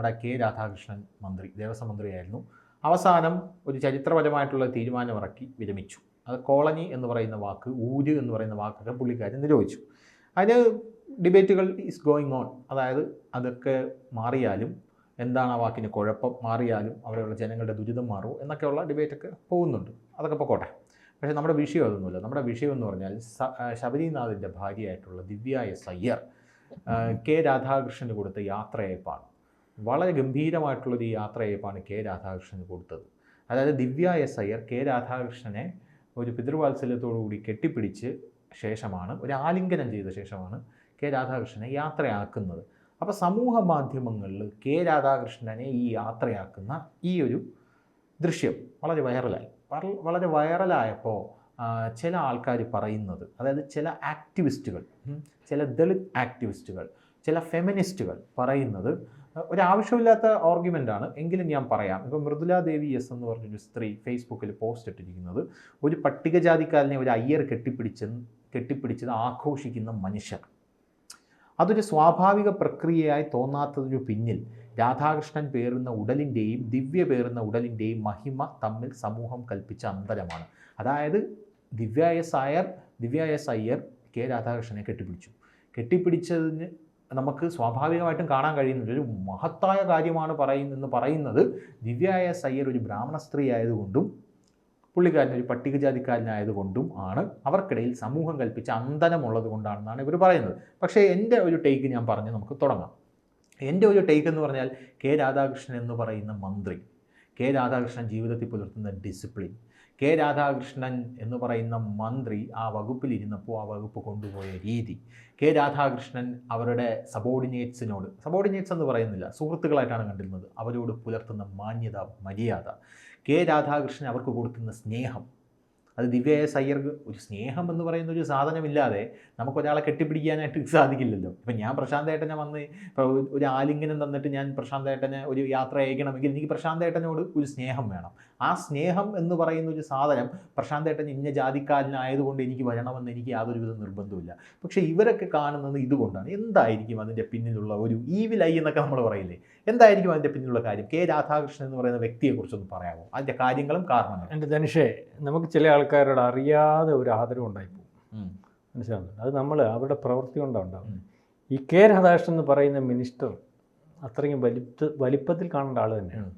നമ്മുടെ കെ രാധാകൃഷ്ണൻ മന്ത്രി ദേവസ്വം മന്ത്രിയായിരുന്നു. അവസാനം ഒരു ചരിത്രപരമായിട്ടുള്ള തീരുമാനം ഇറക്കി വിരമിച്ചു. അത് കോളനി എന്ന് പറയുന്ന വാക്ക് ഊര് എന്ന് പറയുന്ന വാക്കൊക്കെ പുള്ളിക്കാരൻ നിരോധിച്ചു. അതിന് ഡിബേറ്റുകൾ ഈസ് ഗോയിങ് ഓൺ അതായത് അതൊക്കെ മാറിയാലും എന്താണ് ആ വാക്കിന് കുഴപ്പം മാറിയാലും അവിടെയുള്ള ജനങ്ങളുടെ ദുരിതം മാറുമോ എന്നൊക്കെയുള്ള ഡിബേറ്റൊക്കെ പോകുന്നുണ്ട്. അതൊക്കെ പൊക്കോട്ടെ. പക്ഷേ നമ്മുടെ വിഷയം അതൊന്നുമില്ല. നമ്മുടെ വിഷയം എന്ന് പറഞ്ഞാൽ ശബരിനാഥിന്റെ ഭാര്യയായിട്ടുള്ള ദിവ്യ എസ് അയ്യർ കെ രാധാകൃഷ്ണന് കൊടുത്ത യാത്രയയപ്പാണ് വളരെ ഗംഭീരമായിട്ടുള്ളൊരു യാത്രയപ്പാണ് കെ രാധാകൃഷ്ണന് കൊടുത്തത്. അതായത് ദിവ്യ എസ് അയ്യർ കെ രാധാകൃഷ്ണനെ ഒരു പിതൃവാത്സല്യത്തോടുകൂടി കെട്ടിപ്പിടിച്ച് ശേഷമാണ് ഒരു ആലിംഗനം ചെയ്ത ശേഷമാണ് കെ രാധാകൃഷ്ണനെ യാത്രയാക്കുന്നത്. അപ്പോൾ സമൂഹ മാധ്യമങ്ങളിൽ കെ രാധാകൃഷ്ണനെ ഈ യാത്രയാക്കുന്ന ഈ ഒരു ദൃശ്യം വളരെ വൈറലായി. വറ- വളരെ വൈറലായപ്പോൾ ചില ആൾക്കാർ പറയുന്നത് അതായത് ചില ആക്ടിവിസ്റ്റുകൾ ചില ദളിത് ആക്ടിവിസ്റ്റുകൾ ചില ഫെമിനിസ്റ്റുകൾ പറയുന്നത് ഒരു ആവശ്യമില്ലാത്ത ആണ് എങ്കിലും ഞാൻ പറയാം. ഇപ്പോൾ മൃദുല ദേവി എസ് എന്ന് പറഞ്ഞൊരു സ്ത്രീ ഫേസ്ബുക്കിൽ പോസ്റ്റ് ഇട്ടിരിക്കുന്നത്. ഒരു പട്ടികജാതിക്കാരനെ ഒരു അയ്യർ കെട്ടിപ്പിടിച്ച് കെട്ടിപ്പിടിച്ചത് ആഘോഷിക്കുന്ന മനുഷ്യർ അതൊരു സ്വാഭാവിക പ്രക്രിയയായി തോന്നാത്തതിനു പിന്നിൽ രാധാകൃഷ്ണൻ പേറുന്ന ഉടലിന്റെയും ദിവ്യ പേറുന്ന ഉടലിന്റെയും മഹിമ തമ്മിൽ സമൂഹം കൽപ്പിച്ച അന്തരമാണ്. അതായത് Divya S Iyer Divya S Iyer K രാധാകൃഷ്ണനെ കെട്ടിപ്പിടിച്ചു. കെട്ടിപ്പിടിച്ചതിന് നമുക്ക് സ്വാഭാവികമായിട്ടും കാണാൻ കഴിയുന്നത് ഒരു മഹത്തായ കാര്യമാണ് പറയുന്നെന്ന് പറയുന്നത് ദിവ്യായ സയ്യർ ഒരു ബ്രാഹ്മണ സ്ത്രീ ആയതുകൊണ്ടും പുള്ളിക്കാരൻ ഒരു പട്ടികജാതിക്കാരനായതുകൊണ്ടും ആണ് അവർക്കിടയിൽ സമൂഹം കൽപ്പിച്ച അന്തനമുള്ളത് കൊണ്ടാണെന്നാണ് ഇവർ പറയുന്നത്. പക്ഷേ എന്റെ ഒരു ടേക്ക് ഞാൻ പറഞ്ഞ് നമുക്ക് തുടങ്ങാം. എന്റെ ഒരു ടേക്ക് എന്ന് പറഞ്ഞാൽ കെ രാധാകൃഷ്ണൻ എന്ന് പറയുന്ന മന്ത്രി കെ രാധാകൃഷ്ണൻ ജീവിതത്തിൽ പുലർത്തുന്ന ഡിസിപ്ലിൻ കെ രാധാകൃഷ്ണൻ എന്ന് പറയുന്ന മന്ത്രി ആ വകുപ്പിലിരുന്നപ്പോൾ ആ വകുപ്പ് കൊണ്ടുപോയ രീതി. കെ രാധാകൃഷ്ണൻ അവരുടെ സബോർഡിനേറ്റ്സിനോട് സബോർഡിനേറ്റ്സ് എന്ന് പറയുന്നില്ല സുഹൃത്തുക്കളായിട്ടാണ് കണ്ടിരുന്നത്. അവരോട് പുലർത്തുന്ന മാന്യത മര്യാദ. കെ രാധാകൃഷ്ണൻ അവർക്ക് കൊടുക്കുന്ന സ്നേഹം. അത് ദിവ്യ എസ് ഒരു സ്നേഹം എന്ന് പറയുന്ന ഒരു സാധനമില്ലാതെ നമുക്ക് ഒരാളെ കെട്ടിപ്പിടിക്കാനായിട്ട് സാധിക്കില്ലല്ലോ. ഇപ്പം ഞാൻ പ്രശാന്തേട്ടനെ വന്ന് ഇപ്പോൾ ഒരു ആലിംഗനം തന്നിട്ട് ഞാൻ പ്രശാന്തേട്ടനെ ഒരു യാത്ര അയക്കണമെങ്കിൽ എനിക്ക് പ്രശാന്തേട്ടനോട് ഒരു സ്നേഹം വേണം. ആ സ്നേഹം എന്ന് പറയുന്ന ഒരു സാധനം പ്രശാന്തേട്ടൻ ഇന്ന ജാതിക്കാരനായതുകൊണ്ട് എനിക്ക് വരണമെന്ന് എനിക്ക് യാതൊരുവിധ നിർബന്ധമില്ല പക്ഷേ ഇവരൊക്കെ കാണുന്നത് ഇതുകൊണ്ടാണ്. എന്തായിരിക്കും അതിന്റെ പിന്നിലുള്ള ഒരു ഈവിലൈ എന്നൊക്കെ നമ്മൾ പറയില്ലേ? എന്തായിരിക്കും അതിന്റെ പിന്നിലുള്ള കാര്യം? കെ രാധാകൃഷ്ണൻ എന്ന് പറയുന്ന വ്യക്തിയെക്കുറിച്ചൊന്ന് പറയാമോ? അതിന്റെ കാര്യങ്ങളും കാരണങ്ങളും. എന്റെ ധനുഷേ നമുക്ക് ചില ആൾക്കാരോട് അറിയാതെ ഒരു ആദരവ് ഉണ്ടായിപ്പോകും. മനസ്സിലാവുന്നുണ്ട്? അത് നമ്മൾ അവരുടെ പ്രവൃത്തി കൊണ്ടാണ് ഉണ്ടാവുന്നത്. ഈ കെ രാധാകൃഷ്ണൻ എന്ന് പറയുന്ന മിനിസ്റ്റർ അത്രയും വലിപ്പ വലിപ്പത്തിൽ കാണേണ്ട ആൾ തന്നെയാണ്.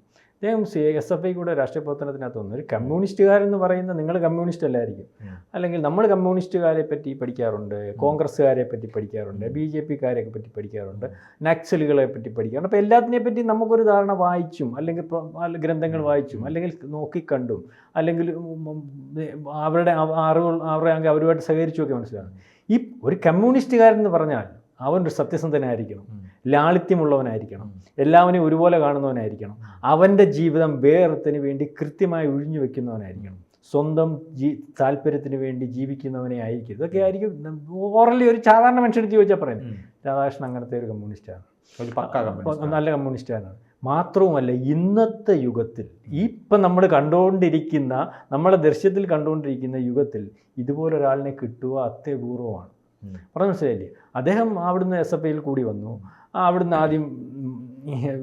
അദ്ദേഹം സി എസ് എഫ് ഐ കൂടെ രാഷ്ട്രീയ പ്രവർത്തനത്തിനകത്ത് വന്നു. ഒരു കമ്മ്യൂണിസ്റ്റുകാരെന്ന് പറയുന്നത് നിങ്ങൾ കമ്മ്യൂണിസ്റ്റ് അല്ലായിരിക്കും അല്ലെങ്കിൽ നമ്മൾ കമ്മ്യൂണിസ്റ്റുകാരെ പറ്റി പഠിക്കാറുണ്ട് കോൺഗ്രസ്സുകാരെ പറ്റി പഠിക്കാറുണ്ട് ബി ജെ പിക്കാരെ പറ്റി പഠിക്കാറുണ്ട് നക്സലുകളെ പറ്റി പഠിക്കാറുണ്ട്. അപ്പോൾ എല്ലാത്തിനെ പറ്റി നമുക്കൊരു ധാരണ വായിച്ചും അല്ലെങ്കിൽ ഗ്രന്ഥങ്ങൾ വായിച്ചും അല്ലെങ്കിൽ നോക്കിക്കണ്ടും അല്ലെങ്കിൽ അവരുടെ അറിവ് അറിവുകൾ അവരുടെ അവരുമായിട്ട് സഹകരിച്ചുമൊക്കെ മനസ്സിലാണ് ഈ ഒരു കമ്മ്യൂണിസ്റ്റുകാരെന്ന് പറഞ്ഞാൽ അവൻ ഒരു സത്യസന്ധനായിരിക്കണം. ലാളിത്യമുള്ളവനായിരിക്കണം. എല്ലാവനെയും ഒരുപോലെ കാണുന്നവനായിരിക്കണം. അവന്റെ ജീവിതം വേറത്തിന് വേണ്ടി കൃത്യമായി ഒഴിഞ്ഞു വെക്കുന്നവനായിരിക്കണം. സ്വന്തം ജീ താല്പര്യത്തിന് വേണ്ടി ജീവിക്കുന്നവനെ ആയിരിക്കും. ഇതൊക്കെ ആയിരിക്കും. ഓറലി ഒരു സാധാരണ മനുഷ്യനെ ചോദിച്ചാൽ പറയുന്നത്. രാധാകൃഷ്ണൻ അങ്ങനത്തെ ഒരു കമ്മ്യൂണിസ്റ്റാണ് നല്ല കമ്മ്യൂണിസ്റ്റാണ്. മാത്രവുമല്ല ഇന്നത്തെ യുഗത്തിൽ ഇപ്പം നമ്മൾ കണ്ടുകൊണ്ടിരിക്കുന്ന നമ്മളെ ദൃശ്യത്തിൽ കണ്ടുകൊണ്ടിരിക്കുന്ന യുഗത്തിൽ ഇതുപോലൊരാളിനെ കിട്ടുക അത്യപൂർവമാണ്. പറഞ്ഞ മനസ്സിലായില്ലേ? അദ്ദേഹം അവിടുന്ന് എസ് എഫ് ഐയിൽ കൂടി വന്നു. അവിടുന്ന് ആദ്യം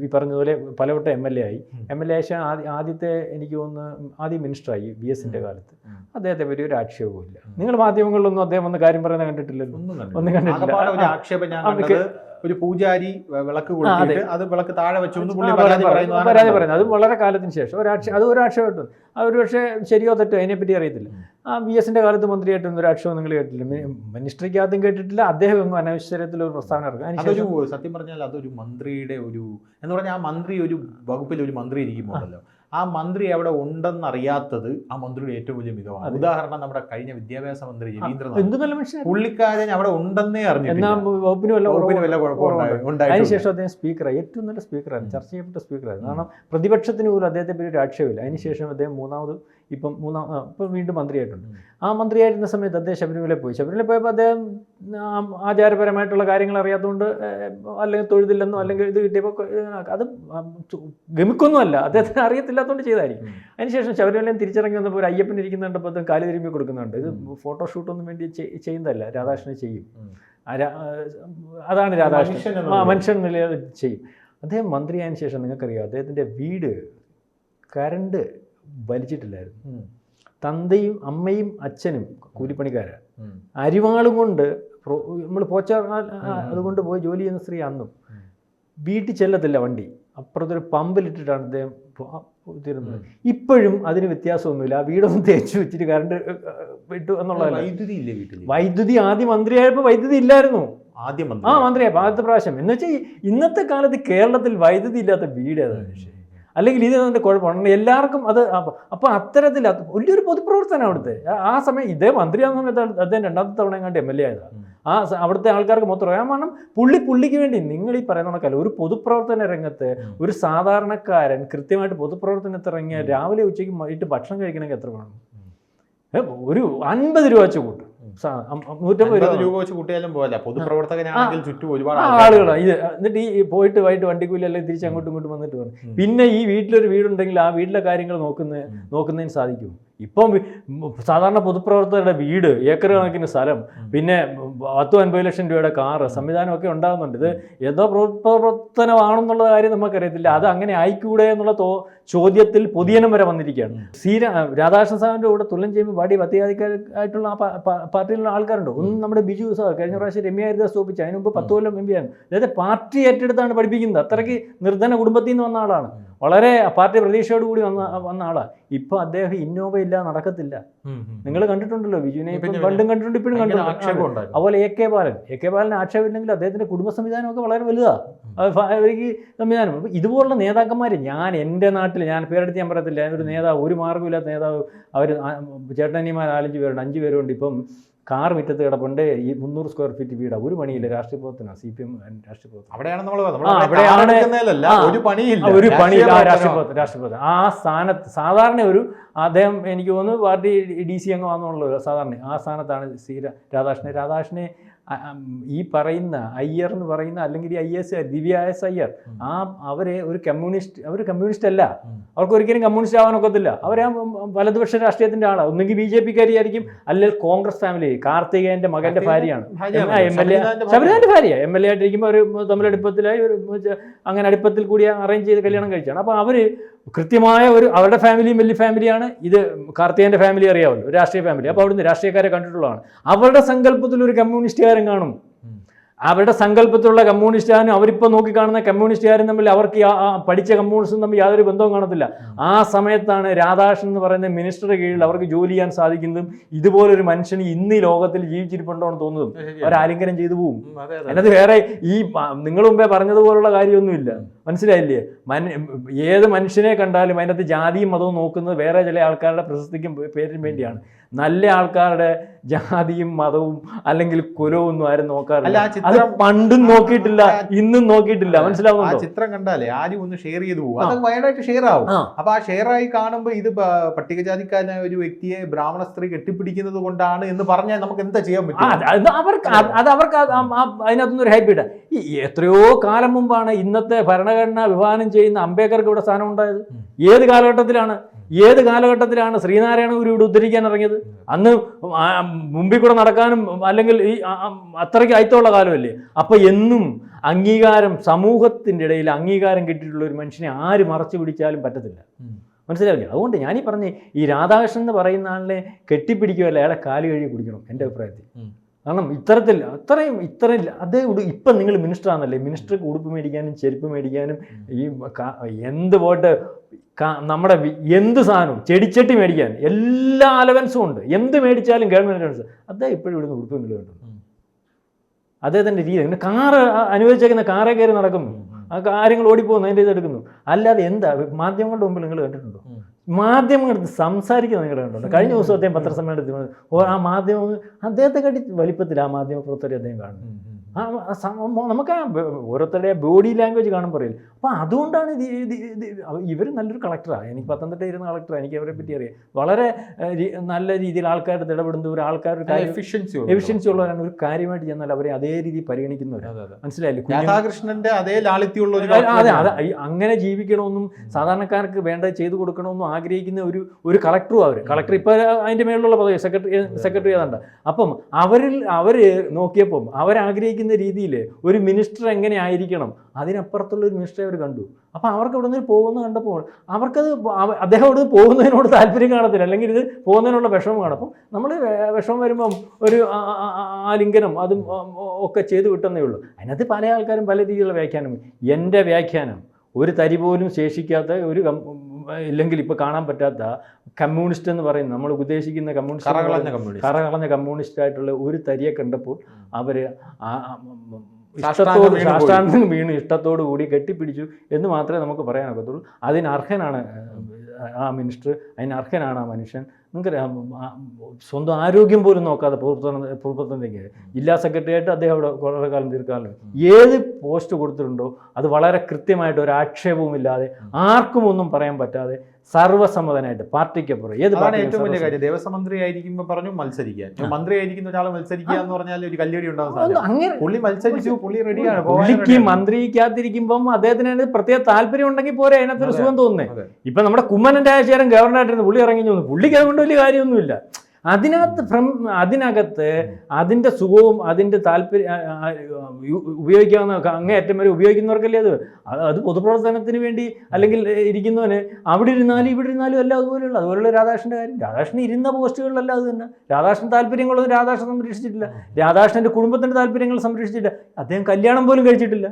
ഈ പറഞ്ഞതുപോലെ പലവട്ടം എം എൽ എ ആയി. എം എൽ എ ആയ ആദ്യത്തെ എനിക്ക് തോന്നുന്നു ആദ്യം മിനിസ്റ്ററായി ബി എസിന്റെ കാലത്ത്. അദ്ദേഹത്തെ പറ്റി ഒരു ആക്ഷേപവും ഇല്ല നിങ്ങൾ മാധ്യമങ്ങളിലൊന്നും അദ്ദേഹം ഒന്ന് കാര്യം പറയുന്നത് കണ്ടിട്ടില്ലല്ലോ? ഒന്നും കണ്ടിട്ടില്ല. ഒരു ആക്ഷേപം ഞാൻ അവർക്ക് ഒരു പൂജാരി വിളക്ക് അതെ. അത് വിളക്ക് താഴെ വെച്ചു പരാതി. പറയുന്നത്. അത് വളരെ കാലത്തിന് ശേഷം. ഒരാക്ഷ അത് ഒരു ആക്ഷേപം അത് ഒരു പക്ഷേ ശരിയോ തെറ്റോ? അതിനെപ്പറ്റി അറിയത്തില്ല. വി എസിന്റെ കാലത്ത് മന്ത്രിയായിട്ടൊന്നും ഒരു ആക്ഷേപം നിങ്ങൾ കേട്ടില്ല മി- ആദ്യം കേട്ടിട്ടില്ല. അദ്ദേഹം ഒന്നും അനവശ്യത്തിൽ ഒരു പ്രസ്താവന ഇറക്കും അതൊരു സത്യം പറഞ്ഞാൽ അതൊരു മന്ത്രിയുടെ ഒരു എന്ന് പറഞ്ഞാൽ ആ മന്ത്രി ഒരു വകുപ്പിൽ ഒരു മന്ത്രി ഇരിക്കുമ്പോഴല്ലോ. ആ മന്ത്രി അവിടെ ഉണ്ടെന്നറിയാത്തത് ആ മന്ത്രിയുടെ ഏറ്റവും വലിയ മികവാണ്. ഉദാഹരണം നമ്മുടെ കഴിഞ്ഞ വിദ്യാഭ്യാസ മന്ത്രി രവീന്ദ്രനാഥ്. പുള്ളിക്കാരൻ അവിടെ ഉണ്ടെന്നേ അതിനുശേഷം അദ്ദേഹം സ്പീക്കറായി. ഏറ്റവും നല്ല സ്പീക്കറായിരുന്നു. ചർച്ച ചെയ്യപ്പെട്ട സ്പീക്കറായിരുന്നു. കാരണം പ്രതിപക്ഷത്തിന് പോലും അദ്ദേഹത്തെ പേര് ഒരു ആക്ഷേപമില്ല. അതിനുശേഷം അദ്ദേഹം മൂന്നാമത് ഇപ്പം മൂന്നാം ഇപ്പം വീണ്ടും മന്ത്രിയായിട്ടുണ്ട്. ആ മന്ത്രിയായിരുന്ന സമയത്ത് അദ്ദേഹം ശബരിമല പോയി. ശബരിമല പോയപ്പോൾ അദ്ദേഹം ആചാരപരമായിട്ടുള്ള കാര്യങ്ങൾ അറിയാത്തതുകൊണ്ട് അല്ലെങ്കിൽ തൊഴുതില്ലെന്നോ അല്ലെങ്കിൽ ഇത് കിട്ടിയപ്പോൾ അത് ഗമിക്കൊന്നുമല്ല. അദ്ദേഹത്തിന് അറിയത്തില്ലാത്തതുകൊണ്ട് ചെയ്തായിരിക്കും. അതിനുശേഷം ശബരിമലയും തിരിച്ചിറങ്ങി വന്നപ്പോൾ ഒരു അയ്യപ്പൻ ഇരിക്കുന്നുണ്ടപ്പോൾ അദ്ദേഹം കാലി തിരുമ്പി കൊടുക്കുന്നുണ്ട്. ഇത് ഫോട്ടോഷൂട്ടൊന്നും വേണ്ടി ചെയ്യുന്നതല്ല. രാധാകൃഷ്ണൻ ചെയ്യും. അതാണ് രാധാകൃഷ്ണൻ. ആ. മനുഷ്യൻ നിലയിൽ ചെയ്യും. അദ്ദേഹം മന്ത്രിയായതിനു ശേഷം നിങ്ങൾക്കറിയാം? അദ്ദേഹത്തിന്റെ വീട് കരണ്ട് വലിച്ചിട്ടില്ലായിരുന്നു. തന്തയും അമ്മയും അച്ഛനും കൂലിപ്പണിക്കാരാണ്. അരിവാളും കൊണ്ട് നമ്മൾ പോച്ച അതുകൊണ്ട് പോയി ജോലി ചെയ്യുന്ന സ്ത്രീ അന്നും. വീട്ടിൽ ചെല്ലത്തില്ല വണ്ടി. അപ്പുറത്തൊരു പമ്പിലിട്ടിട്ടാണ് അദ്ദേഹം തീരുന്നത് ഇപ്പോഴും അതിന് വ്യത്യാസമൊന്നുമില്ല. ആ വീടൊന്നും തേച്ചു വെച്ചിട്ട് കറണ്ട് വിട്ടു എന്നുള്ളതല്ല. വൈദ്യുതി ഇല്ല വീട്ടിൽ വൈദ്യുതി ആദ്യം മന്ത്രിയായപ്പോൾ വൈദ്യുതി ഇല്ലായിരുന്നു. ആദ്യം ആ മന്ത്രി മന്ത്രിയായപ്പോൾ ആദ്യത്തെ പ്രാവശ്യം. എന്ന് വെച്ചാൽ ഇന്നത്തെ കാലത്ത് കേരളത്തിൽ വൈദ്യുതി ഇല്ലാത്ത വീട് ഏതാണ് പക്ഷേ അല്ലെങ്കിൽ ഇത് അതിന്റെ കുഴപ്പമാണ്. എല്ലാവർക്കും അത് അപ്പോൾ അത്തരത്തിൽ അത് വലിയൊരു പൊതുപ്രവർത്തനം അവിടുത്തെ. ആ- സമയം ഇതേ മന്ത്രിയാകുന്ന സമയത്ത് അദ്ദേഹം രണ്ടാമത്തെ തവണ കണ്ട് എം എൽ എ ആയതാണ് ആ അവിടുത്തെ ആൾക്കാർക്ക് മൊത്തം അറിയാം. കാരണം പുള്ളി പുള്ളിക്ക് വേണ്ടി നിങ്ങൾ ഈ പറയുന്ന കണക്കല്ല. ഒരു പൊതുപ്രവർത്തന രംഗത്ത് ഒരു സാധാരണക്കാരൻ കൃത്യമായിട്ട് പൊതുപ്രവർത്തനത്തിറങ്ങിയ രാവിലെ ഉച്ചയ്ക്ക് വൈകിട്ട് ഭക്ഷണം കഴിക്കണമെങ്കിൽ എത്ര വേണം? ഒരു അൻപത് രൂപ വെച്ച് കൂട്ടും. നൂറ്റമ്പത് രൂപ. വെച്ച് കൂട്ടിയാലും പോലെ പൊതുപ്രവർത്തകനാണെങ്കിൽ ചുറ്റും ഒരുപാട് ആളുകളാണ് ഇത് എന്നിട്ട് ഈ പോയിട്ട് വൈകിട്ട് വണ്ടിക്കൂലി അല്ലെങ്കിൽ തിരിച്ച് അങ്ങോട്ടും ഇങ്ങോട്ടും വന്നിട്ട് പോകുന്നു പിന്നെ ഈ വീട്ടിലൊരു വീടുണ്ടെങ്കിൽ ആ വീട്ടിലെ കാര്യങ്ങൾ നോക്കുന്ന. നോക്കുന്നതിന് സാധിക്കും ഇപ്പം സാധാരണ പൊതുപ്രവർത്തകരുടെ വീട് ഏക്കർ കണക്കിന് സ്ഥലം പിന്നെ പത്തും അൻപത് ലക്ഷം രൂപയുടെ കാറ് സംവിധാനമൊക്കെ ഉണ്ടാകുന്നുണ്ട്. ഇത് എന്തോ പ്രവർത്തനമാണെന്നുള്ള കാര്യം നമുക്കറിയത്തില്ല. അത് അങ്ങനെ ആയിക്കൂടെ എന്നുള്ള തോ ചോദ്യത്തിൽ പൊതിയനം വരെ വന്നിരിക്കുകയാണ്. സീ സി രാ- രാധാകൃഷ്ണ സാറിന്റെ കൂടെ തുല്യം ചെയ്യുമ്പോൾ പാടി പത്തിയാധികാരായിട്ടുള്ള ആ പാർട്ടിയിലുള്ള ആൾക്കാരുണ്ട്. ഒന്ന് നമ്മുടെ ബിജു സാർ കഴിഞ്ഞ പ്രാവശ്യം രമ്യ ഹരിദാസ് തോപ്പിച്ചു അതിന് മുമ്പ് പത്ത് കൊല്ലം എം പി ആണ്. അതായത് പാർട്ടി ഏറ്റെടുത്താണ് പഠിപ്പിക്കുന്നത്. അത്രയ്ക്ക് നിർധന കുടുംബത്തിൽ നിന്ന് വന്ന ആളാണ്. വളരെ പാർട്ടി പ്രതീക്ഷയോട് കൂടി വന്ന വന്ന ആളാണ് ഇപ്പൊ അദ്ദേഹം ഇന്നോവ ഇല്ല നടക്കത്തില്ല. നിങ്ങൾ കണ്ടിട്ടുണ്ടല്ലോ പിന്നെ, പണ്ടും കണ്ടിട്ടുണ്ട് ഇപ്പോഴും കണ്ടിട്ടുണ്ട്. അതുപോലെ A K Balan. A K ബാലന് ആക്ഷേപമില്ലെങ്കിൽ അദ്ദേഹത്തിന്റെ കുടുംബ സംവിധാനമൊക്കെ വളരെ വലുതാണ് അവർക്ക് സംവിധാനം. ഇതുപോലുള്ള നേതാക്കന്മാർ ഞാൻ എന്റെ നാട്ടിൽ ഞാൻ പേരെടുത്ത് ഞാൻ പറയത്തില്ല. ഒരു നേതാവ് ഒരു മാർഗമില്ലാത്ത നേതാവ്. അവർ ചേട്ടനിമാർ നാലഞ്ച് പേരുണ്ട് അഞ്ച് പേരുണ്ട് ഇപ്പം കാർ മുറ്റത്ത് കിടപ്പുണ്ട്. ഈ മുന്നൂറ് സ്ക്വയർ ഫീറ്റ് വീടാ. ഒരു പണിയില്ല. രാഷ്ട്രീയ പ്രവർത്തനം. സി പി എം രാഷ്ട്രീയ പ്രവർത്തനം. അവിടെയാണ് നമ്മൾ ഒരു പണിയില്ല. ഒരു പണിയില്ല. രാഷ്ട്രീയ പ്രവർത്തനം. രാഷ്ട്രീയ പ്രവർത്തനം. ആ സ്ഥാനത്ത് സാധാരണ ഒരു അദ്ദേഹം എനിക്ക് തോന്നുന്നു പാർട്ടി ഡി സി അംഗമാണെന്നുള്ളത് സാധാരണ ആ സ്ഥാനത്താണ് സി രാധാകൃഷ്ണൻ. രാധാകൃഷ്ണനെ ഈ പറയുന്ന അയ്യർ എന്ന് പറയുന്ന അല്ലെങ്കിൽ I S Divya S Iyer ആ അവരെ ഒരു കമ്മ്യൂണിസ്റ്റ് അവർ കമ്മ്യൂണിസ്റ്റ് അല്ല. അവർക്ക് ഒരിക്കലും കമ്മ്യൂണിസ്റ്റ് ആവാനൊക്കത്തില്ല. അവരെ വലതുപക്ഷ രാഷ്ട്രീയത്തിന്റെ ആളാണ് ഒന്നെങ്കിൽ ബി ജെ പിക്കാരിയായിരിക്കും അല്ലെങ്കിൽ കോൺഗ്രസ് ഫാമിലി കാർത്തികേയന്റെ മകന്റെ ഭാര്യയാണ്. എം എൽ എ ശബരിനാഥന്റെ ശബരിനാഥന്റെ ഭാര്യ എം എൽ എ ആയിട്ടിരിക്കുമ്പോൾ അവർ തമ്മിൽ അടുപ്പത്തിലായി ഒരു അങ്ങനെ അടുപ്പത്തിൽ കൂടി അറേഞ്ച് ചെയ്ത് കല്യാണം കഴിച്ചാണ്. അപ്പോൾ അവർ കൃത്യമായ ഒരു അവരുടെ ഫാമിലിയും വലിയ ഫാമിലിയാണ്. ഇത് കാർത്തികന്റെ ഫാമിലി അറിയാമല്ലോ ഒരു രാഷ്ട്രീയ ഫാമിലി. അപ്പോൾ അവിടുന്ന് രാഷ്ട്രീയക്കാരെ കണ്ടിട്ടുള്ളതാണ്. അവരുടെ സങ്കല്പത്തിൽ ഒരു കമ്മ്യൂണിസ്റ്റുകാരൻ കാണും. അവരുടെ സങ്കല്പത്തിലുള്ള കമ്മ്യൂണിസ്റ്റുകാരും അവരിപ്പോൾ നോക്കിക്കാണുന്ന കമ്മ്യൂണിസ്റ്റുകാരും തമ്മിൽ അവർക്ക് പഠിച്ച കമ്മ്യൂണിസ്റ്റും തമ്മിൽ യാതൊരു ബന്ധവും കാണത്തില്ല. ആ സമയത്താണ് രാധാകൃഷ്ണൻ എന്ന് പറയുന്ന മിനിസ്റ്റർ കീഴിൽ അവർക്ക് ജോലി ചെയ്യാൻ സാധിക്കുന്നതും ഇതുപോലൊരു മനുഷ്യന് ഇന്ന് ഈ ലോകത്തിൽ ജീവിച്ചിരിപ്പുണ്ടോ എന്ന് തോന്നുന്നതും. അവരാലിംഗനം അവർ ആലിംഗനം ചെയ്തു പോകും ഉം, അതെ, അതെ. അതിനകത്ത് വേറെ ഈ നിങ്ങൾ മുമ്പേ പറഞ്ഞതുപോലുള്ള കാര്യമൊന്നുമില്ല. മനസ്സിലായില്ലേ? മൻ ഏത് മനുഷ്യനെ കണ്ടാലും അതിനകത്ത് ജാതിയും മതവും നോക്കുന്നത് വേറെ ചില ആൾക്കാരുടെ പ്രശസ്തിക്കും പേരിനും വേണ്ടിയാണ്. നല്ല ആൾക്കാരുടെ ജാതിയും മതവും അല്ലെങ്കിൽ കുലവും ഒന്നും ആരും നോക്കാറില്ല. അത് പണ്ടും നോക്കിയിട്ടില്ല ഇന്നും നോക്കിയിട്ടില്ല. ആ ചിത്രം കണ്ടാലേ ആരും ഒന്ന് ഷെയർ ചെയ്തു പോകും. അത് വയനായിട്ട് ഷെയർ ആവും. അപ്പൊ ആ ഷെയർ ആയി കാണുമ്പോൾ ഇത് പട്ടികജാതിക്കാരനായ ഒരു വ്യക്തിയെ ബ്രാഹ്മണ സ്ത്രീ കെട്ടിപ്പിടിക്കുന്നത് കൊണ്ടാണ് എന്ന് പറഞ്ഞാൽ നമുക്ക് എന്താ ചെയ്യാൻ പറ്റും? അവർക്ക് അത് അവർക്ക് അത് ആ- ആ- അതിനകത്തൊന്നും ഒരു ഹാപ്പി ഇല്ല. എത്രയോ കാലം മുമ്പാണ് ഇന്നത്തെ ഭരണഘടന വിഭാവനം ചെയ്യുന്ന അംബേദ്കർക്ക് ഇവിടെ സ്ഥാനം ഉണ്ടായത്? ഏത് കാലഘട്ടത്തിലാണ്? ഏത് കാലഘട്ടത്തിലാണ് ശ്രീനാരായണ ഗുരു ഇവിടെ ഉദ്ധരിക്കാൻ ഇറങ്ങിയത്? അന്ന് മുമ്പിൽ കൂടെ നടക്കാനും അല്ലെങ്കിൽ ഈ അത്രയ്ക്ക് അയത്തമുള്ള കാലമല്ലേ? അപ്പൊ എന്നും അംഗീകാരം സമൂഹത്തിന്റെ ഇടയിൽ അംഗീകാരം കിട്ടിയിട്ടുള്ള ഒരു മനുഷ്യനെ ആര് മറച്ചു പിടിച്ചാലും പറ്റത്തില്ല. മനസ്സിലാവില്ല? അതുകൊണ്ട് ഞാനീ പറഞ്ഞേ ഈ രാധാകൃഷ്ണൻ എന്ന് പറയുന്ന ആളിനെ കെട്ടിപ്പിടിക്കുകയല്ല അയാളെ കാൽ കഴുകി കുടിക്കണം എന്റെ അഭിപ്രായത്തിൽ. കാരണം ഇത്തരത്തിൽ അത്രയും ഇത്രയും അതേ ഉടു ഇപ്പം നിങ്ങൾ മിനിസ്റ്റർ ആണല്ലേ. മിനിസ്റ്റർക്ക് ഉടുപ്പ് മേടിക്കാനും ചെരുപ്പ് മേടിക്കാനും ഈ എന്ത് പോട്ട് നമ്മുടെ എന്ത് സാധനവും ചെടിച്ചട്ടി മേടിക്കാൻ എല്ലാ അലവൻസും ഉണ്ട്. എന്ത് മേടിച്ചാലും ഗവൺമെന്റ് അലവൻസ് അതേ ഇപ്പോഴും ഇവിടുന്ന് ഉടുപ്പ് ഉണ്ട് അതേ അദ്ദേഹത്തിന്റെ രീതി. പിന്നെ കാറ് അനുവദിച്ചേക്കുന്ന കാറേ കയറി നടക്കുന്നു. ആ കാര്യങ്ങൾ ഓടിപ്പോകുന്നു അതിന്റെ ഇത് എടുക്കുന്നു. അല്ലാതെ എന്താ? മാധ്യമങ്ങളുടെ മുമ്പിൽ നിങ്ങൾ കണ്ടിട്ടുണ്ടോ? മാധ്യമങ്ങൾ മാധ്യമങ്ങളെടുത്ത് സംസാരിക്കുന്നത് നിങ്ങൾ കണ്ടുണ്ടോ കഴിഞ്ഞ ദിവസം അദ്ദേഹം പത്രസമ്മേളനത്തിൽ ആ മാധ്യമം അദ്ദേഹത്തെ കണ്ടി വലിപ്പത്തിൽ ആ മാധ്യമ പ്രവർത്തകരെ അദ്ദേഹം കാണുന്നു. നമുക്ക് ഓരോരുത്തരുടെ ബോഡി ലാംഗ്വേജ് കാണാൻ പറയില്ല അപ്പോൾ അതുകൊണ്ടാണ് ഇവർ നല്ലൊരു കളക്ടറാണ് എനിക്ക് പത്തനംതിട്ട ഇരുന്ന കളക്ടറാണ് എനിക്ക് അവരെ പറ്റി അറിയാം. വളരെ നല്ല രീതിയിൽ ആൾക്കാരുടെ ഇടപെടുന്ന ഒരു ആൾക്കാർ efficiency ഉള്ളത്. എഫിഷ്യൻസി ഉള്ളവരാണ് ഒരു കാര്യമായിട്ട് ചെന്നാൽ അവരെ അതേ രീതിയിൽ പരിഗണിക്കുന്നവരാണ്. മനസ്സിലായില്ലേ? രാധാകൃഷ്ണന്റെ അതേ ലാളിത്യമുള്ള ഒരു അതെ അതെ. അങ്ങനെ ജീവിക്കണമെന്നും സാധാരണക്കാർക്ക് വേണ്ട ചെയ്തു കൊടുക്കണമെന്നും ആഗ്രഹിക്കുന്ന ഒരു ഒരു കളക്ടറും അവർ കളക്ടർ ഇപ്പോൾ അതിന്റെ മേളിലുള്ള പദവി സെക്രട്ടറി സെക്രട്ടറി ഏതാണ്ട്. അപ്പം അവരിൽ അവർ നോക്കിയപ്പം അവരാഗ്രഹിക്കുന്ന ഉന്നയിക്കുന്ന രീതിയിൽ ഒരു മിനിസ്റ്റർ എങ്ങനെ ആയിരിക്കണം? അതിനപ്പുറത്തുള്ള ഒരു മിനിസ്റ്ററെ അവർ കണ്ടു. അപ്പോൾ അവർക്ക് ഇവിടെ നിന്ന് പോകുന്ന കണ്ടപ്പോൾ അവർക്കത് അവ- അദ്ദേഹം ഇവിടെ നിന്ന് പോകുന്നതിനോട് താല്പര്യം കാണത്തില്ല. അല്ലെങ്കിൽ ഇത് പോകുന്നതിനുള്ള വിഷമം കാണും. അപ്പം നമ്മൾ വിഷമം വരുമ്പം ഒരു ആലിംഗനം അതും ഒക്കെ ചെയ്ത് വിട്ടെന്നേ ഉള്ളൂ. അതിനകത്ത് പല ആൾക്കാരും പല രീതിയിലുള്ള വ്യാഖ്യാനം എന്റെ വ്യാഖ്യാനം ഒരു തരി പോലും ശേഷിക്കാത്ത ഒരു ഇല്ലെങ്കിൽ ഇപ്പോൾ കാണാൻ പറ്റാത്ത കമ്മ്യൂണിസ്റ്റ് എന്ന് പറയുന്നത് നമ്മൾ ഉദ്ദേശിക്കുന്ന കമ്മ്യൂണിസ്റ്റ് കറകളഞ്ഞ കമ്മ്യൂണിസ്റ്റ് ആയിട്ടുള്ള ഒരു തരിയെ കണ്ടപ്പോൾ അവർ സാഷ്ടാംഗം ഇഷ്ടത്തോട് വീണ് ഇഷ്ടത്തോടു കൂടി കെട്ടിപ്പിടിച്ചു എന്ന് മാത്രമേ നമുക്ക് പറയാനൊക്കത്തുള്ളൂ അതിന് അർഹനാണ് ആ മിനിസ്റ്റർ അതിന് അർഹനാണ് ആ മനുഷ്യൻ. നിങ്ങൾക്കറിയാം ആ, സ്വന്തം ആരോഗ്യം പോലും നോക്കാതെ പ്രവർത്തനത്തിലേക്ക് ജില്ലാ സെക്രട്ടറി ആയിട്ട് അദ്ദേഹം അവിടെ വളരെ കാലം തീർക്കാറുണ്ട് ഏത് പോസ്റ്റ് കൊടുത്തിട്ടുണ്ടോ അത് വളരെ കൃത്യമായിട്ട് ഒരു ആക്ഷേപവും ഇല്ലാതെ ആർക്കും ഒന്നും പറയാൻ പറ്റാതെ സർവസമ്മതനായിട്ട് പാർട്ടിക്കപ്പുറം ഏത് അതാണ് പാർട്ടിക്കും ഏറ്റവും വലിയ കാര്യം. ദേവസ്വം മന്ത്രി ആയിരിക്കുമ്പോൾ പറഞ്ഞു മത്സരിക്കാൻ. മന്ത്രി ആയിരിക്കുന്ന ഒരാൾ മത്സരിക്കുക എന്ന് പറഞ്ഞാൽ ഒരു കല്ലുകടി ഉണ്ടാവും പുള്ളി മത്സരിച്ചു പുള്ളി റെഡിയാണ് പുള്ളിക്ക് മന്ത്രിക്കാതിരിക്കുമ്പം അദ്ദേഹത്തിന് പ്രത്യേക താല്പര്യം ഉണ്ടെങ്കിൽ പോരെ അതിനകത്ത് ഒരു സുഖം തോന്നുന്നേ. ഇപ്പൊ നമ്മുടെ കുമ്മനന്റെ ആശയം ഗവർണറായിട്ടിരുന്നു പുള്ളി ഇറങ്ങി പുള്ളിക്ക് അതുകൊണ്ട് വലിയ കാര്യമൊന്നുമില്ല. അതിനകത്ത് ഫ്രം അതിനകത്ത് അതിന്റെ സുഖവും അതിന്റെ താല്പര്യം ഉപയോഗിക്കാവുന്ന അങ്ങേയറ്റം വരെ ഉപയോഗിക്കുന്നവർക്കല്ലേ അത്? അത് പൊതുപ്രവർത്തനത്തിന് വേണ്ടി അല്ലെങ്കിൽ ഇരിക്കുന്നവന് അവിടെ ഇരുന്നാലും ഇവിടെ ഇരുന്നാലും അല്ല അതുപോലെയുള്ള അതുപോലെയുള്ള രാധാകൃഷ്ണന്റെ കാര്യം. രാധാകൃഷ്ണൻ ഇരുന്ന പോസ്റ്റുകളിലല്ല അത് തന്നെ. രാധാകൃഷ്ണൻ താല്പര്യങ്ങളൊന്നും രാധാകൃഷ്ണൻ സംരക്ഷിച്ചിട്ടില്ല. രാധാകൃഷ്ണന്റെ കുടുംബത്തിന്റെ താല്പര്യങ്ങൾ സംരക്ഷിച്ചിട്ടില്ല. അദ്ദേഹം കല്യാണം പോലും കഴിച്ചിട്ടില്ല.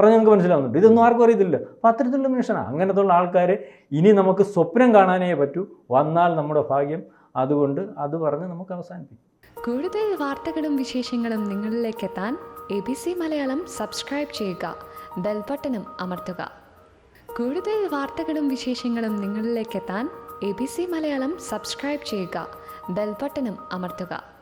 പറഞ്ഞ് നമുക്ക് മനസ്സിലാവുന്നുണ്ട്. ഇതൊന്നും ആർക്കും അറിയത്തില്ല അപ്പം അത്തരത്തിലുള്ള മനുഷ്യനാണ് അങ്ങനത്തുള്ള ആൾക്കാരെ ഇനി നമുക്ക് സ്വപ്നം കാണാനേ പറ്റൂ. വന്നാൽ നമ്മുടെ ഭാഗ്യം അതുകൊണ്ട് അത് പറഞ്ഞ് നമുക്ക് അവസാനിപ്പിക്കും. കൂടുതൽ വാർത്തകളും വിശേഷങ്ങളും നിങ്ങളിലേക്ക് എത്താൻ A B C Malayalam subscribe ചെയ്യുക. ബെൽബട്ടനും അമർത്തുക. കൂടുതൽ വാർത്തകളും വിശേഷങ്ങളും നിങ്ങളിലേക്ക് എത്താൻ A B C Malayalam subscribe ചെയ്യുക. ബെൽബട്ടനും അമർത്തുക.